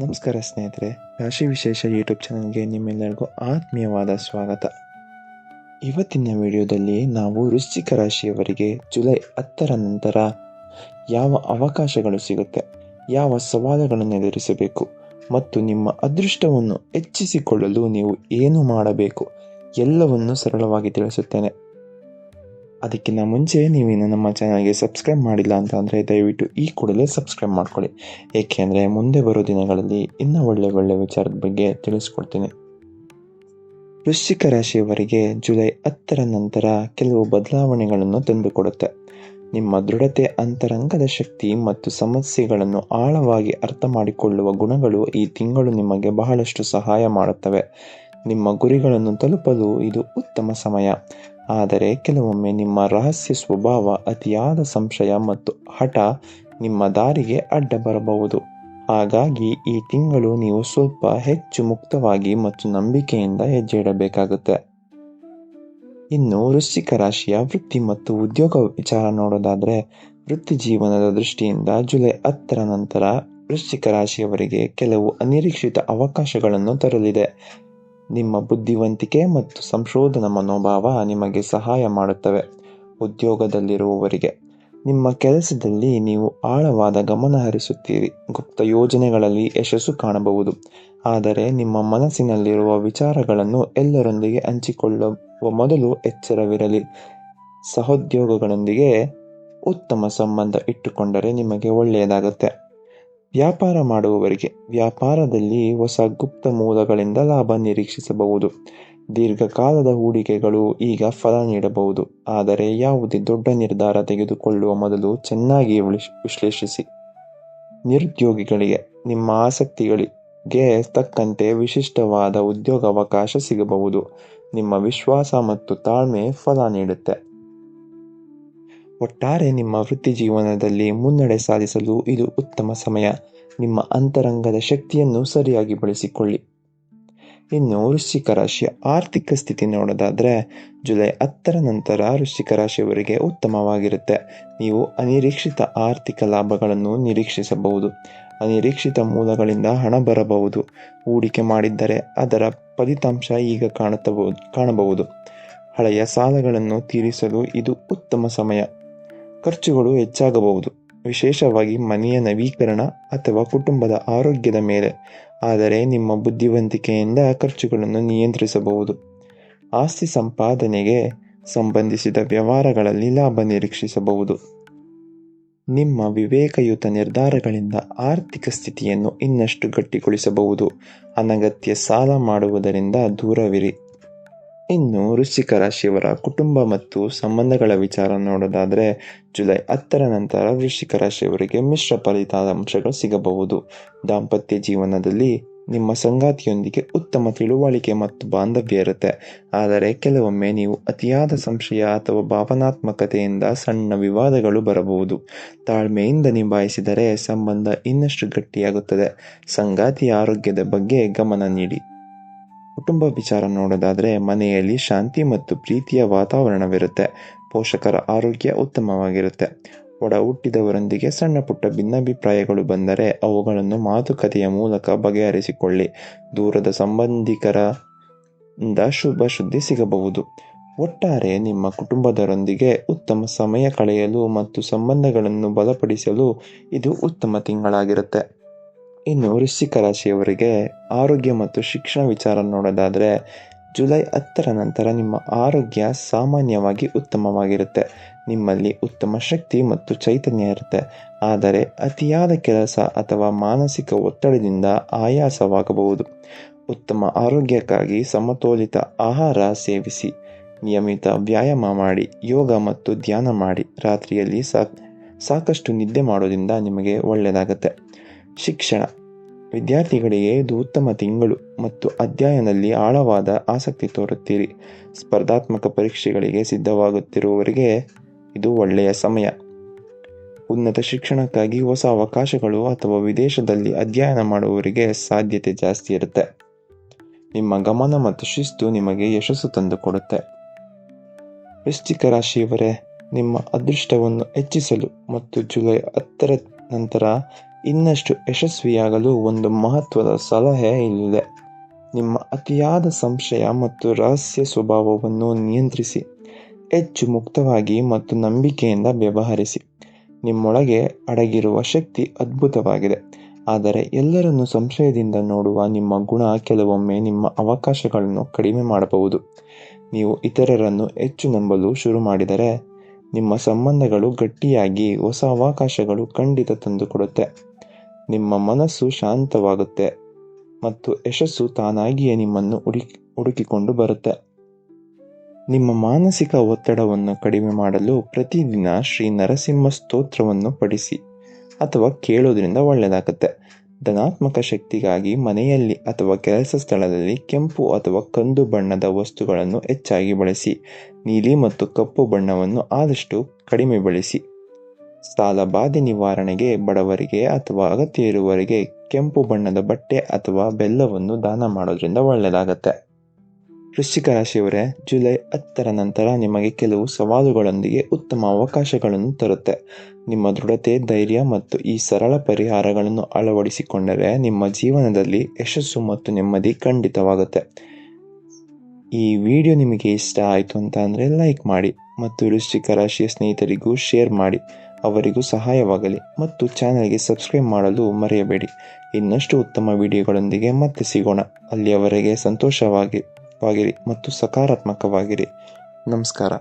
ನಮಸ್ಕಾರ ಸ್ನೇಹಿತರೆ, ರಾಶಿ ವಿಶೇಷ ಯೂಟ್ಯೂಬ್ ಚಾನಲ್ಗೆ ನಿಮ್ಮೆಲ್ಲರಿಗೂ ಆತ್ಮೀಯವಾದ ಸ್ವಾಗತ. ಇವತ್ತಿನ ವಿಡಿಯೋದಲ್ಲಿ ನಾವು ವೃಶ್ಚಿಕ ರಾಶಿಯವರಿಗೆ ಜುಲೈ ಹತ್ತರ ನಂತರ ಯಾವ ಅವಕಾಶಗಳು ಸಿಗುತ್ತೆ, ಯಾವ ಸವಾಲುಗಳನ್ನು ಎದುರಿಸಬೇಕು ಮತ್ತು ನಿಮ್ಮ ಅದೃಷ್ಟವನ್ನು ಹೆಚ್ಚಿಸಿಕೊಳ್ಳಲು ನೀವು ಏನು ಮಾಡಬೇಕು ಎಲ್ಲವನ್ನು ಸರಳವಾಗಿ ತಿಳಿಸುತ್ತೇನೆ. ಅದಕ್ಕಿಂತ ಮುಂಚೆ ನೀವಿನ್ನು ನಮ್ಮ ಚಾನಲ್ಗೆ ಸಬ್ಸ್ಕ್ರೈಬ್ ಮಾಡಿಲ್ಲ ಅಂತ ಅಂದರೆ ದಯವಿಟ್ಟು ಈ ಕೂಡಲೇ ಸಬ್ಸ್ಕ್ರೈಬ್ ಮಾಡ್ಕೊಳ್ಳಿ. ಏಕೆಂದರೆ ಮುಂದೆ ಬರೋ ದಿನಗಳಲ್ಲಿ ಇನ್ನೂ ಒಳ್ಳೆ ಒಳ್ಳೆ ವಿಚಾರದ ಬಗ್ಗೆ ತಿಳಿಸ್ಕೊಡ್ತೀನಿ. ವೃಶ್ಚಿಕ ರಾಶಿಯವರಿಗೆ ಜುಲೈ ಹತ್ತರ ನಂತರ ಕೆಲವು ಬದಲಾವಣೆಗಳನ್ನು ತಂದುಕೊಡುತ್ತೆ. ನಿಮ್ಮ ದೃಢತೆ, ಅಂತರಂಗದ ಶಕ್ತಿ ಮತ್ತು ಸಮಸ್ಯೆಗಳನ್ನು ಆಳವಾಗಿ ಅರ್ಥ ಮಾಡಿಕೊಳ್ಳುವ ಗುಣಗಳು ಈ ತಿಂಗಳು ನಿಮಗೆ ಬಹಳಷ್ಟು ಸಹಾಯ ಮಾಡುತ್ತವೆ. ನಿಮ್ಮ ಗುರಿಗಳನ್ನು ತಲುಪಲು ಇದು ಉತ್ತಮ ಸಮಯ. ಆದರೆ ಕೆಲವೊಮ್ಮೆ ನಿಮ್ಮ ರಹಸ್ಯ ಸ್ವಭಾವ ಅತಿಯಾದ ಸಂಶಯ ಮತ್ತು ಹಠ ನಿಮ್ಮ ದಾರಿಗೆ ಅಡ್ಡ ಬರಬಹುದು. ಹಾಗಾಗಿ ಈ ತಿಂಗಳು ನೀವು ಸ್ವಲ್ಪ ಹೆಚ್ಚು ಮುಕ್ತವಾಗಿ ಮತ್ತು ನಂಬಿಕೆಯಿಂದ ಹೆಜ್ಜೆ ಇಡಬೇಕಾಗುತ್ತೆ ಇನ್ನು ವೃಶ್ಚಿಕ ರಾಶಿಯ ವೃತ್ತಿ ಮತ್ತು ಉದ್ಯೋಗ ವಿಚಾರ ನೋಡೋದಾದ್ರೆ, ವೃತ್ತಿ ಜೀವನದ ದೃಷ್ಟಿಯಿಂದ ಜುಲೈ ಹತ್ತರ ನಂತರ ವೃಶ್ಚಿಕ ರಾಶಿಯವರಿಗೆ ಕೆಲವು ಅನಿರೀಕ್ಷಿತ ಅವಕಾಶಗಳನ್ನು ತರಲಿದೆ. ನಿಮ್ಮ ಬುದ್ಧಿವಂತಿಕೆ ಮತ್ತು ಸಂಶೋಧನಾ ಮನೋಭಾವ ನಿಮಗೆ ಸಹಾಯ ಮಾಡುತ್ತವೆ ಉದ್ಯೋಗದಲ್ಲಿರುವವರಿಗೆ. ನಿಮ್ಮ ಕೆಲಸದಲ್ಲಿ ನೀವು ಆಳವಾದ ಗಮನ ಹರಿಸುತ್ತೀರಿ. ಗುಪ್ತ ಯೋಜನೆಗಳಲ್ಲಿ ಯಶಸ್ಸು ಕಾಣಬಹುದು. ಆದರೆ ನಿಮ್ಮ ಮನಸ್ಸಿನಲ್ಲಿರುವ ವಿಚಾರಗಳನ್ನು ಎಲ್ಲರೊಂದಿಗೆ ಹಂಚಿಕೊಳ್ಳುವ ಮೊದಲು ಎಚ್ಚರವಿರಲಿ. ಸಹೋದ್ಯೋಗಗಳೊಂದಿಗೆ ಉತ್ತಮ ಸಂಬಂಧ ಇಟ್ಟುಕೊಂಡರೆ ನಿಮಗೆ ಒಳ್ಳೆಯದಾಗುತ್ತೆ. ವ್ಯಾಪಾರ ಮಾಡುವವರಿಗೆ ವ್ಯಾಪಾರದಲ್ಲಿ ಹೊಸ ಗುಪ್ತ ಮೂಲಗಳಿಂದ ಲಾಭ ನಿರೀಕ್ಷಿಸಬಹುದು. ದೀರ್ಘಕಾಲದ ಹೂಡಿಕೆಗಳು ಈಗ ಫಲ ನೀಡಬಹುದು. ಆದರೆ ಯಾವುದೇ ದೊಡ್ಡ ನಿರ್ಧಾರ ತೆಗೆದುಕೊಳ್ಳುವ ಮೊದಲು ಚೆನ್ನಾಗಿ ವಿಶ್ಲೇಷಿಸಿ. ನಿರುದ್ಯೋಗಿಗಳಿಗೆ ನಿಮ್ಮ ಆಸಕ್ತಿಗಳಿಗೆ ತಕ್ಕಂತೆ ವಿಶಿಷ್ಟವಾದ ಉದ್ಯೋಗಾವಕಾಶ ಸಿಗಬಹುದು. ನಿಮ್ಮ ವಿಶ್ವಾಸ ಮತ್ತು ತಾಳ್ಮೆ ಫಲ ನೀಡುತ್ತೆ. ಒಟ್ಟಾರೆ ನಿಮ್ಮ ವೃತ್ತಿ ಜೀವನದಲ್ಲಿ ಮುನ್ನಡೆ ಸಾಧಿಸಲು ಇದು ಉತ್ತಮ ಸಮಯ. ನಿಮ್ಮ ಅಂತರಂಗದ ಶಕ್ತಿಯನ್ನು ಸರಿಯಾಗಿ ಬಳಸಿಕೊಳ್ಳಿ. ಇನ್ನು ವೃಶ್ಚಿಕ ರಾಶಿಯ ಆರ್ಥಿಕ ಸ್ಥಿತಿ ನೋಡೋದಾದರೆ, ಜುಲೈ ಹತ್ತರ ನಂತರ ವೃಶ್ಚಿಕ ರಾಶಿಯವರಿಗೆ ಉತ್ತಮವಾಗಿರುತ್ತೆ. ನೀವು ಅನಿರೀಕ್ಷಿತ ಆರ್ಥಿಕ ಲಾಭಗಳನ್ನು ನಿರೀಕ್ಷಿಸಬಹುದು. ಅನಿರೀಕ್ಷಿತ ಮೂಲಗಳಿಂದ ಹಣ ಬರಬಹುದು. ಹೂಡಿಕೆ ಮಾಡಿದ್ದರೆ ಅದರ ಫಲಿತಾಂಶ ಈಗ ಕಾಣುತ್ತಬಹುದು ಕಾಣಬಹುದು. ಹಳೆಯ ಸಾಲಗಳನ್ನು ತೀರಿಸಲು ಇದು ಉತ್ತಮ ಸಮಯ. ಖರ್ಚುಗಳು ಹೆಚ್ಚಾಗಬಹುದು. ವಿಶೇಷವಾಗಿ ಮನೆಯ ನವೀಕರಣ ಅಥವಾ ಕುಟುಂಬದ ಆರೋಗ್ಯದ ಮೇಲೆ. ಆದರೆ ನಿಮ್ಮ ಬುದ್ಧಿವಂತಿಕೆಯಿಂದ ಖರ್ಚುಗಳನ್ನು ನಿಯಂತ್ರಿಸಬಹುದು. ಆಸ್ತಿ ಸಂಪಾದನೆಗೆ ಸಂಬಂಧಿಸಿದ ವ್ಯವಹಾರಗಳಲ್ಲಿ ಲಾಭ ನಿರೀಕ್ಷಿಸಬಹುದು. ನಿಮ್ಮ ವಿವೇಕಯುತ ನಿರ್ಧಾರಗಳಿಂದ ಆರ್ಥಿಕ ಸ್ಥಿತಿಯನ್ನು ಇನ್ನಷ್ಟು ಗಟ್ಟಿಗೊಳಿಸಬಹುದು. ಅನಗತ್ಯ ಸಾಲ ಮಾಡುವುದರಿಂದ ದೂರವಿರಿ. ಇನ್ನು ವೃಶ್ಚಿಕ ರಾಶಿಯವರ ಕುಟುಂಬ ಮತ್ತು ಸಂಬಂಧಗಳ ವಿಚಾರ ನೋಡೋದಾದರೆ ಜುಲೈ ಹತ್ತರ ನಂತರ ವೃಶ್ಚಿಕ ರಾಶಿಯವರಿಗೆ ಮಿಶ್ರ ಫಲಿತಾಂಶಗಳು ಸಿಗಬಹುದು. ದಾಂಪತ್ಯ ಜೀವನದಲ್ಲಿ ನಿಮ್ಮ ಸಂಗಾತಿಯೊಂದಿಗೆ ಉತ್ತಮ ತಿಳುವಳಿಕೆ ಮತ್ತು ಬಾಂಧವ್ಯ ಇರುತ್ತೆ. ಆದರೆ ಕೆಲವೊಮ್ಮೆ ನೀವು ಅತಿಯಾದ ಸಂಶಯ ಅಥವಾ ಭಾವನಾತ್ಮಕತೆಯಿಂದ ಸಣ್ಣ ವಿವಾದಗಳು ಬರಬಹುದು. ತಾಳ್ಮೆಯಿಂದ ನಿಭಾಯಿಸಿದರೆ ಸಂಬಂಧ ಇನ್ನಷ್ಟು ಗಟ್ಟಿಯಾಗುತ್ತದೆ. ಸಂಗಾತಿಯ ಆರೋಗ್ಯದ ಬಗ್ಗೆ ಗಮನ ನೀಡಿ. ಕುಟುಂಬ ವಿಚಾರ ನೋಡೋದಾದರೆ, ಮನೆಯಲ್ಲಿ ಶಾಂತಿ ಮತ್ತು ಪ್ರೀತಿಯ ವಾತಾವರಣವಿರುತ್ತೆ. ಪೋಷಕರ ಆರೋಗ್ಯ ಉತ್ತಮವಾಗಿರುತ್ತೆ. ಒಡ ಹುಟ್ಟಿದವರೊಂದಿಗೆ ಸಣ್ಣ ಪುಟ್ಟ ಭಿನ್ನಾಭಿಪ್ರಾಯಗಳು ಬಂದರೆ ಅವುಗಳನ್ನು ಮಾತುಕತೆಯ ಮೂಲಕ ಬಗೆಹರಿಸಿಕೊಳ್ಳಿ. ದೂರದ ಸಂಬಂಧಿಕರ ಶುಭ ಶುದ್ಧಿ ಸಿಗಬಹುದು. ಒಟ್ಟಾರೆ ನಿಮ್ಮ ಕುಟುಂಬದರೊಂದಿಗೆ ಉತ್ತಮ ಸಮಯ ಕಳೆಯಲು ಮತ್ತು ಸಂಬಂಧಗಳನ್ನು ಬಲಪಡಿಸಲು ಇದು ಉತ್ತಮ ತಿಂಗಳಾಗಿರುತ್ತೆ. ಇನ್ನು ವೃಶ್ಚಿಕ ರಾಶಿಯವರಿಗೆ ಆರೋಗ್ಯ ಮತ್ತು ಶಿಕ್ಷಣ ವಿಚಾರ ನೋಡೋದಾದರೆ ಜುಲೈ ಹತ್ತರ ನಂತರ ನಿಮ್ಮ ಆರೋಗ್ಯ ಸಾಮಾನ್ಯವಾಗಿ ಉತ್ತಮವಾಗಿರುತ್ತೆ. ನಿಮ್ಮಲ್ಲಿ ಉತ್ತಮ ಶಕ್ತಿ ಮತ್ತು ಚೈತನ್ಯ ಇರುತ್ತೆ. ಆದರೆ ಅತಿಯಾದ ಕೆಲಸ ಅಥವಾ ಮಾನಸಿಕ ಒತ್ತಡದಿಂದ ಆಯಾಸವಾಗಬಹುದು. ಉತ್ತಮ ಆರೋಗ್ಯಕ್ಕಾಗಿ ಸಮತೋಲಿತ ಆಹಾರ ಸೇವಿಸಿ. ನಿಯಮಿತ ವ್ಯಾಯಾಮ ಮಾಡಿ, ಯೋಗ ಮತ್ತು ಧ್ಯಾನ ಮಾಡಿ. ರಾತ್ರಿಯಲ್ಲಿ ಸಾಕಷ್ಟು ನಿದ್ದೆ ಮಾಡೋದ್ರಿಂದ ನಿಮಗೆ ಒಳ್ಳೆಯದಾಗುತ್ತೆ. ಶಿಕ್ಷಣ. ವಿದ್ಯಾರ್ಥಿಗಳಿಗೆ ಇದು ಉತ್ತಮ ತಿಂಗಳು ಮತ್ತು ಅಧ್ಯಯನದಲ್ಲಿ ಆಳವಾದ ಆಸಕ್ತಿ ತೋರುತ್ತೀರಿ. ಸ್ಪರ್ಧಾತ್ಮಕ ಪರೀಕ್ಷೆಗಳಿಗೆ ಸಿದ್ಧವಾಗುತ್ತಿರುವವರಿಗೆ ಇದು ಒಳ್ಳೆಯ ಸಮಯ. ಉನ್ನತ ಶಿಕ್ಷಣಕ್ಕಾಗಿ ಹೊಸ ಅವಕಾಶಗಳು ಅಥವಾ ವಿದೇಶದಲ್ಲಿ ಅಧ್ಯಯನ ಮಾಡುವವರಿಗೆ ಸಾಧ್ಯತೆ ಜಾಸ್ತಿ ಇರುತ್ತೆ. ನಿಮ್ಮ ಗಮನ ಮತ್ತು ಶಿಸ್ತು ನಿಮಗೆ ಯಶಸ್ಸು ತಂದುಕೊಡುತ್ತೆ. ವೃಶ್ಚಿಕ ರಾಶಿಯವರೇ, ನಿಮ್ಮ ಅದೃಷ್ಟವನ್ನು ಹೆಚ್ಚಿಸಲು ಮತ್ತು ಜುಲೈ ಹತ್ತರ ನಂತರ ಇನ್ನಷ್ಟು ಯಶಸ್ವಿಯಾಗಲು ಒಂದು ಮಹತ್ವದ ಸಲಹೆ ಇಲ್ಲಿದೆ. ನಿಮ್ಮ ಅತಿಯಾದ ಸಂಶಯ ಮತ್ತು ರಹಸ್ಯ ಸ್ವಭಾವವನ್ನು ನಿಯಂತ್ರಿಸಿ, ಹೆಚ್ಚು ಮುಕ್ತವಾಗಿ ಮತ್ತು ನಂಬಿಕೆಯಿಂದ ವ್ಯವಹರಿಸಿ. ನಿಮ್ಮೊಳಗೆ ಅಡಗಿರುವ ಶಕ್ತಿ ಅದ್ಭುತವಾಗಿದೆ. ಆದರೆ ಎಲ್ಲರನ್ನು ಸಂಶಯದಿಂದ ನೋಡುವ ನಿಮ್ಮ ಗುಣ ಕೆಲವೊಮ್ಮೆ ನಿಮ್ಮ ಅವಕಾಶಗಳನ್ನು ಕಡಿಮೆ ಮಾಡಬಹುದು. ನೀವು ಇತರರನ್ನು ಹೆಚ್ಚು ನಂಬಲು ಶುರು ಮಾಡಿದರೆ, ನಿಮ್ಮ ಸಂಬಂಧಗಳು ಗಟ್ಟಿಯಾಗಿ ಹೊಸ ಅವಕಾಶಗಳು ಖಂಡಿತ ತಂದುಕೊಡುತ್ತೆ. ನಿಮ್ಮ ಮನಸ್ಸು ಶಾಂತವಾಗುತ್ತೆ ಮತ್ತು ಯಶಸ್ಸು ತಾನಾಗಿಯೇ ನಿಮ್ಮನ್ನು ಹುಡುಕಿ, ಹುಡುಕಿಕೊಂಡು ಬರುತ್ತೆ. ನಿಮ್ಮ ಮಾನಸಿಕ ಒತ್ತಡವನ್ನು ಕಡಿಮೆ ಮಾಡಲು ಪ್ರತಿದಿನ ಶ್ರೀ ನರಸಿಂಹ ಸ್ತೋತ್ರವನ್ನು ಪಡಿಸಿ ಅಥವಾ ಕೇಳೋದ್ರಿಂದ ಒಳ್ಳೆಯದಾಗುತ್ತೆ. ಧನಾತ್ಮಕ ಶಕ್ತಿಗಾಗಿ ಮನೆಯಲ್ಲಿ ಅಥವಾ ಕೆಲಸ ಸ್ಥಳದಲ್ಲಿ ಕೆಂಪು ಅಥವಾ ಕಂದು ಬಣ್ಣದ ವಸ್ತುಗಳನ್ನು ಹೆಚ್ಚಾಗಿ ಬಳಸಿ, ನೀಲಿ ಮತ್ತು ಕಪ್ಪು ಬಣ್ಣವನ್ನು ಆದಷ್ಟು ಕಡಿಮೆ ಬಳಸಿ. ಸಾಲ ಬಾಧೆ ನಿವಾರಣೆಗೆ ಬಡವರಿಗೆ ಅಥವಾ ಅಗತ್ಯ ಇರುವವರಿಗೆ ಕೆಂಪು ಬಣ್ಣದ ಬಟ್ಟೆ ಅಥವಾ ಬೆಲ್ಲವನ್ನು ದಾನ ಮಾಡೋದ್ರಿಂದ ಒಳ್ಳೆಯದಾಗತ್ತೆ. ವೃಶ್ಚಿಕ ರಾಶಿಯವರೇ, ಜುಲೈ ಹತ್ತರ ನಂತರ ನಿಮಗೆ ಕೆಲವು ಸವಾಲುಗಳೊಂದಿಗೆ ಉತ್ತಮ ಅವಕಾಶಗಳನ್ನು ತರುತ್ತೆ. ನಿಮ್ಮ ದೃಢತೆ, ಧೈರ್ಯ ಮತ್ತು ಈ ಸರಳ ಪರಿಹಾರಗಳನ್ನು ಅಳವಡಿಸಿಕೊಂಡರೆ ನಿಮ್ಮ ಜೀವನದಲ್ಲಿ ಯಶಸ್ಸು ಮತ್ತು ನೆಮ್ಮದಿ ಖಂಡಿತವಾಗುತ್ತೆ. ಈ ವಿಡಿಯೋ ನಿಮಗೆ ಇಷ್ಟ ಆಯಿತು ಅಂತ ಅಂದರೆ ಲೈಕ್ ಮಾಡಿ ಮತ್ತು ವೃಶ್ಚಿಕ ರಾಶಿಯ ಸ್ನೇಹಿತರಿಗೂ ಶೇರ್ ಮಾಡಿ. ಅವರಿಗೂ ಸಹಾಯವಾಗಲಿ ಮತ್ತು ಚಾನೆಲ್ಗೆ ಸಬ್ಸ್ಕ್ರೈಬ್ ಮಾಡಲು ಮರೆಯಬೇಡಿ. ಇನ್ನಷ್ಟು ಉತ್ತಮ ವಿಡಿಯೋಗಳೊಂದಿಗೆ ಮತ್ತೆ ಸಿಗೋಣ. ಅಲ್ಲಿಯವರೆಗೆ ಸಂತೋಷವಾಗಿ ಮತ್ತು ಸಕಾರಾತ್ಮಕವಾಗಿರಿ. ನಮಸ್ಕಾರ.